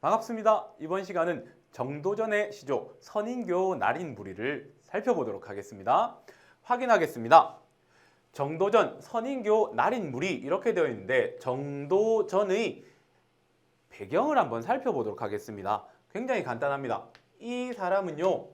반갑습니다. 이번 시간은 정도전의 시조 선인교 날인부리를 살펴보도록 하겠습니다. 확인하겠습니다. 정도전 선인교 날인무리 이렇게 되어 있는데 정도전의 배경을 한번 살펴보도록 하겠습니다. 굉장히 간단합니다. 이 사람은요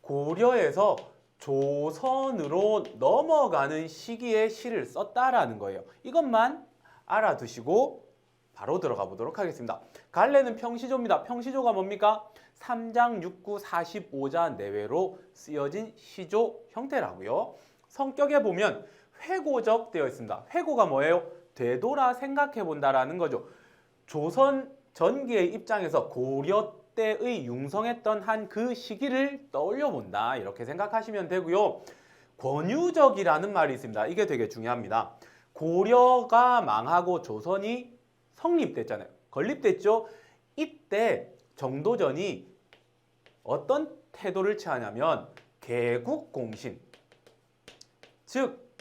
고려에서 조선으로 넘어가는 시기에 시를 썼다라는 거예요. 이것만 알아두시고 바로 들어가 보도록 하겠습니다. 갈래는 평시조입니다. 평시조가 뭡니까? 3장 6구 45자 내외로 쓰여진 시조 형태라고요. 성격에 보면 회고적 되어 있습니다. 회고가 뭐예요? 되돌아 생각해 본다라는 거죠. 조선 전기의 입장에서 고려 때의 융성했던 한 그 시기를 떠올려 본다. 이렇게 생각하시면 되고요. 권유적이라는 말이 있습니다. 이게 되게 중요합니다. 고려가 망하고 조선이 성립됐잖아요. 건립됐죠? 이때 정도전이 어떤 태도를 취하냐면 개국공신 즉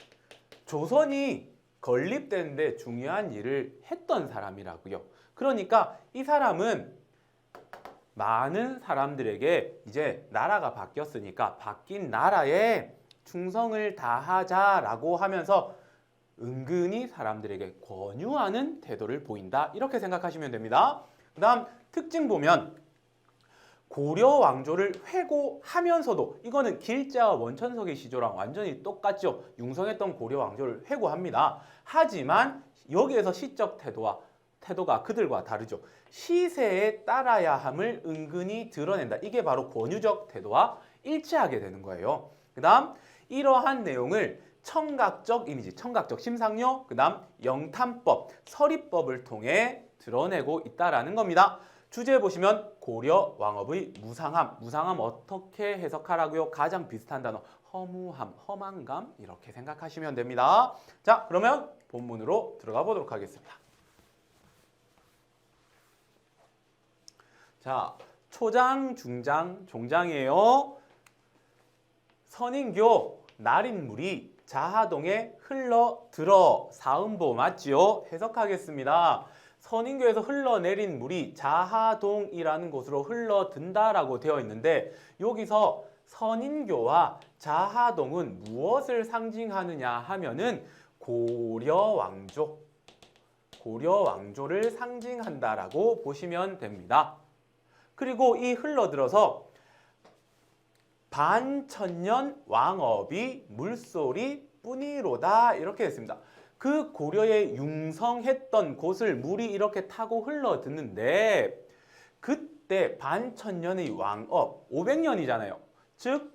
조선이 건립되는데 중요한 일을 했던 사람이라고요. 그러니까 이 사람은 많은 사람들에게 이제 나라가 바뀌었으니까 바뀐 나라에 충성을 다하자라고 하면서 은근히 사람들에게 권유하는 태도를 보인다. 이렇게 생각하시면 됩니다. 그 다음 특징 보면 고려 왕조를 회고하면서도 이거는 길자와 원천석의 시조랑 완전히 똑같죠. 융성했던 고려 왕조를 회고합니다. 하지만 여기에서 시적 태도와 태도가 그들과 다르죠. 시세에 따라야 함을 은근히 드러낸다. 이게 바로 권유적 태도와 일치하게 되는 거예요. 그 다음 이러한 내용을 청각적 이미지, 청각적 심상요, 그 다음 영탐법, 서리법을 통해 드러내고 있다라는 겁니다. 주제 보시면 고려 왕업의 무상함, 무상함 어떻게 해석하라고요? 가장 비슷한 단어 허무함, 허망감 이렇게 생각하시면 됩니다. 자, 그러면 본문으로 들어가 보도록 하겠습니다. 자, 초장, 중장, 종장이에요. 선인교 날인물이 자하동에 흘러 들어 사음보 맞지요? 해석하겠습니다. 선인교에서 흘러내린 물이 자하동이라는 곳으로 흘러든다라고 되어 있는데 여기서 선인교와 자하동은 무엇을 상징하느냐 하면은 고려 왕조 고려 왕조를 상징한다라고 보시면 됩니다. 그리고 이 흘러들어서 반천년 왕업이 물소리 뿐이로다 이렇게 했습니다. 그 고려에 융성했던 곳을 물이 이렇게 타고 흘러드는데 그때 반천년의 왕업 500년이잖아요. 즉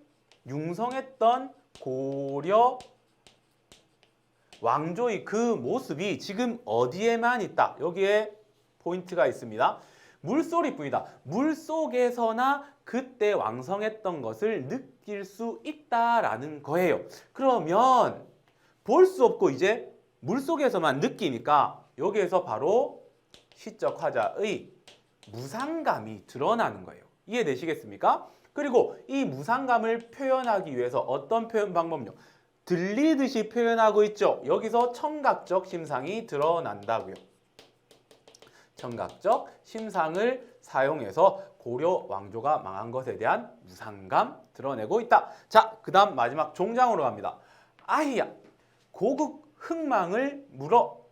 융성했던 고려 왕조의 그 모습이 지금 어디에만 있다. 여기에 포인트가 있습니다. 물소리 뿐이다. 물 속에서나 그때 왕성했던 것을 느낄 수 있다라는 거예요. 그러면 볼 수 없고 이제 물 속에서만 느끼니까 여기에서 바로 시적 화자의 무상감이 드러나는 거예요. 이해되시겠습니까? 그리고 이 무상감을 표현하기 위해서 어떤 표현 방법요? 들리듯이 표현하고 있죠. 여기서 청각적 심상이 드러난다고요. 청각적 심상을 사용해서 고려 왕조가 망한 것에 대한 무상감 드러내고 있다. 자, 그 다음 마지막 종장으로 갑니다. 아이야, 고국 흥망을 물어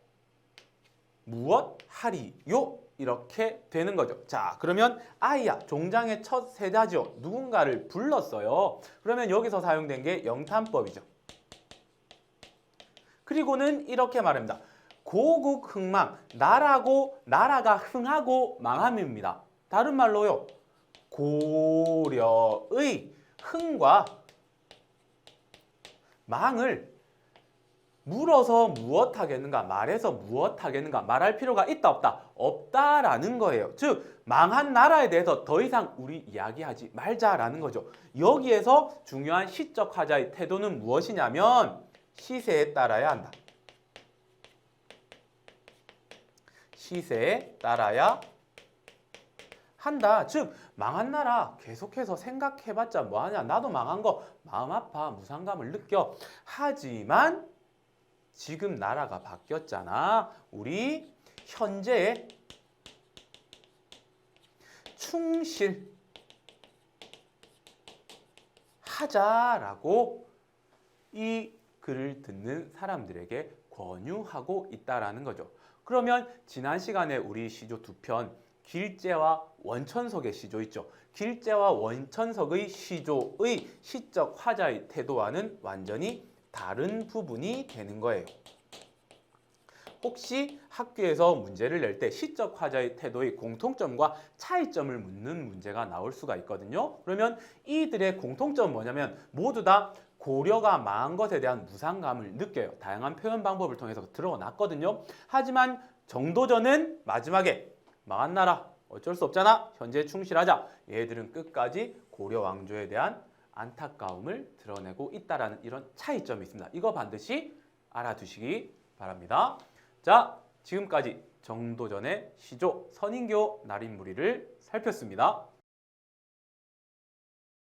무엇 하리요? 이렇게 되는 거죠. 자, 그러면 아이야, 종장의 첫 세자죠. 누군가를 불렀어요. 그러면 여기서 사용된 게 영탄법이죠. 그리고는 이렇게 말합니다. 고국 흥망, 나라고 나라가 흥하고 망함입니다. 다른 말로요. 고려의 흥과 망을 물어서 무엇 하겠는가? 말해서 무엇 하겠는가? 말할 필요가 있다 없다? 없다라는 거예요. 즉 망한 나라에 대해서 더 이상 우리 이야기하지 말자라는 거죠. 여기에서 중요한 시적 화자의 태도는 무엇이냐면 시세에 따라야 한다. 시세에 따라야 한다. 즉 망한 나라 계속해서 생각해봤자 뭐하냐. 나도 망한 거 마음 아파 무상감을 느껴. 하지만 지금 나라가 바뀌었잖아. 우리 현재 충실 하자라고 이 글을 듣는 사람들에게 권유하고 있다라는 거죠. 그러면 지난 시간에 우리 시조 두 편 길재와 원천석의 시조 있죠. 길재와 원천석의 시조의 시적 화자의 태도와는 완전히 다른 부분이 되는 거예요. 혹시 학교에서 문제를 낼 때 시적 화자의 태도의 공통점과 차이점을 묻는 문제가 나올 수가 있거든요. 그러면 이들의 공통점은 뭐냐면 모두 다 고려가 망한 것에 대한 무상감을 느껴요. 다양한 표현 방법을 통해서 드러났거든요. 하지만 정도전은 마지막에 망한 나라 어쩔 수 없잖아. 현재 충실하자. 얘들은 끝까지 고려 왕조에 대한 안타까움을 드러내고 있다라는 이런 차이점이 있습니다. 이거 반드시 알아두시기 바랍니다. 자, 지금까지 정도전의 시조 선인교 날인무리를 살폈습니다.